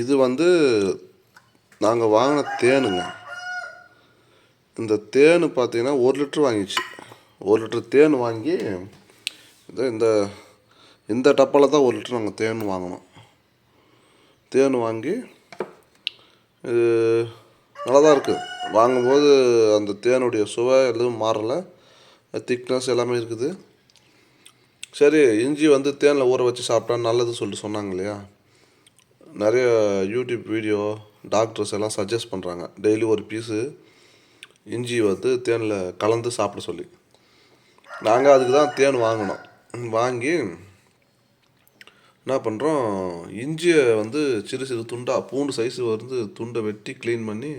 இது வந்து நாங்கள் வாங்கின தேனுங்க. இந்த தேன் பார்த்தீங்கன்னா ஒரு லிட்ரு வாங்கிச்சு. ஒரு லிட்ரு தேன் வாங்கி இது இந்த இந்த டப்பாவில் தான் ஒரு லிட்ரு நாங்கள் தேன் வாங்கினோம். தேன் வாங்கி நல்லா தான் இருக்குது வாங்கும்போது அந்த தேனுடைய சுவை எதுவும் மாறலை. திக்னஸ் எல்லாமே இருக்குது. சரி இஞ்சி வந்து தேனில் ஊற வச்சு சாப்பிட்டா நல்லது சொல்லிட்டு சொன்னாங்க இல்லையா? நிறைய யூடியூப் வீடியோ டாக்டர்ஸ் எல்லாம் சஜஸ்ட் பண்ணுறாங்க டெய்லி ஒரு பீஸு இஞ்சி வந்து தேனில் கலந்து சாப்பிட சொல்லி. நாங்கள் அதுக்கு தான் தேன் வாங்கினோம். வாங்கி என்ன பண்ணுறோம் இஞ்சியை வந்து சிறு சிறு துண்டாக பூண்டு சைஸு வந்து துண்டை வெட்டி க்ளீன் பண்ணி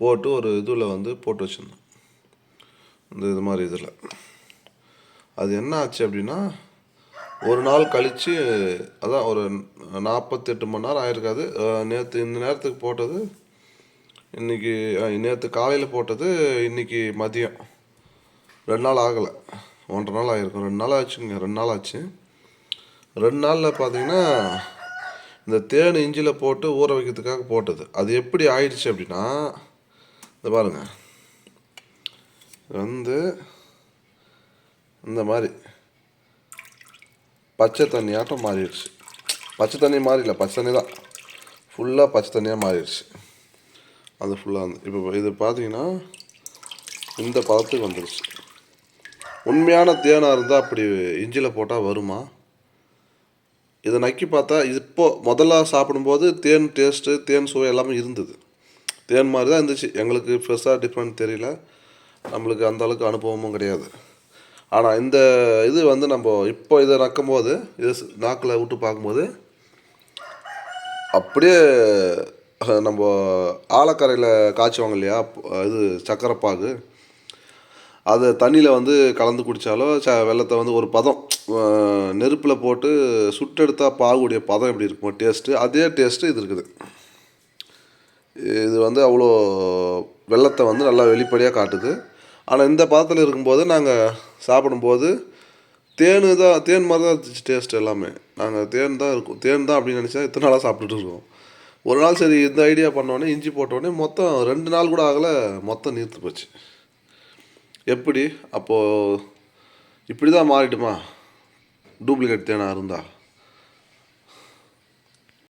போட்டு ஒரு இதில் வந்து போட்டு வச்சுருந்தோம். இந்த இது மாதிரி இதில். அது என்ன ஆச்சு அப்படின்னா ஒரு நாள் கழித்து அதான் ஒரு நாற்பத்தெட்டு மணி நேரம் ஆயிருக்காது. நேற்று இந்த நேரத்துக்கு போட்டது இன்றைக்கி நேற்று காலையில் போட்டது இன்றைக்கி மதியம். ரெண்டு நாள் ஆகலை. ஒன்றரை நாள் ஆகிருக்கும் ரெண்டு நாள் ஆச்சுங்க. ரெண்டு நாள் ஆச்சு. ரெண்டு நாளில் பார்த்தீங்கன்னா இந்த தேன் இஞ்சியில் போட்டு ஊற வைக்கிறதுக்காக போட்டது. அது எப்படி ஆயிடுச்சு அப்படின்னா இந்த பாருங்கள் வந்து இந்த மாதிரி. பச்சை தண்ணியாட்டம் மாறிடுச்சு. பச்சை தண்ணி மாறில பச்சை தண்ணி தான். ஃபுல்லாக பச்சை தண்ணியாக மாறிடுச்சு. அது ஃபுல்லாக வந்து இப்போ இது பார்த்தீங்கன்னா இந்த பதத்துக்கு வந்துடுச்சு உண்மையான தேனாக இருந்தால் அப்படி இஞ்சியில் போட்டால் வருமா? இதை நக்கி பார்த்தா இப்போது முதல்ல சாப்பிடும்போது தேன் டேஸ்ட்டு தேன் சுவை எல்லாமே இருந்தது. தேன் மாதிரி தான் இருந்துச்சு. எங்களுக்கு ஃப்ரெஷ்ஷாக டிஃப்ரெண்ட் தெரியல. நம்மளுக்கு அந்தளவுக்கு அனுபவமும் கிடையாது. ஆனால் இந்த இது வந்து நம்ம இப்போ இதை நக்கும் போது இது நாக்கில் விட்டு பார்க்கும்போது அப்படியே நம்ம ஆலக்கரையில் காய்ச்சுவாங்க இல்லையா? இது சக்கரை பாகு அதை தண்ணியில் வந்து கலந்து குடித்தாலோ ச வெள்ளத்தை வந்து ஒரு பதம் நெருப்பில் போட்டு சுட்டெடுத்தால் பாகுடைய பதம் எப்படி இருக்குமோ டேஸ்ட்டு அதே டேஸ்ட்டு இது இருக்குது. இது வந்து அவ்வளோ வெள்ளத்தை வந்து நல்லா வெளிப்படையாக காட்டுது. ஆனால் இந்த பதத்தில் இருக்கும்போது நாங்கள் சாப்பிடும்போது தேன் தான் தேன் மாதிரி தான் இருந்துச்சு டேஸ்ட் எல்லாமே. நாங்கள் தேன் தான் இருக்கும். தேன் தான் அப்படின்னு நினச்சா இத்தனை நாளாக சாப்பிட்டுட்டு இருக்கோம் ஒரு நாள் சரி இந்த ஐடியா பண்ணோடனே இஞ்சி போட்டோடனே மொத்தம் ரெண்டு நாள் கூட ஆகலை மொத்தம் நீர்த்து போச்சு. எப்படி? அப்போது இப்படி தான் மாறிடுமா டூப்ளிகேட் தேனாக இருந்தால்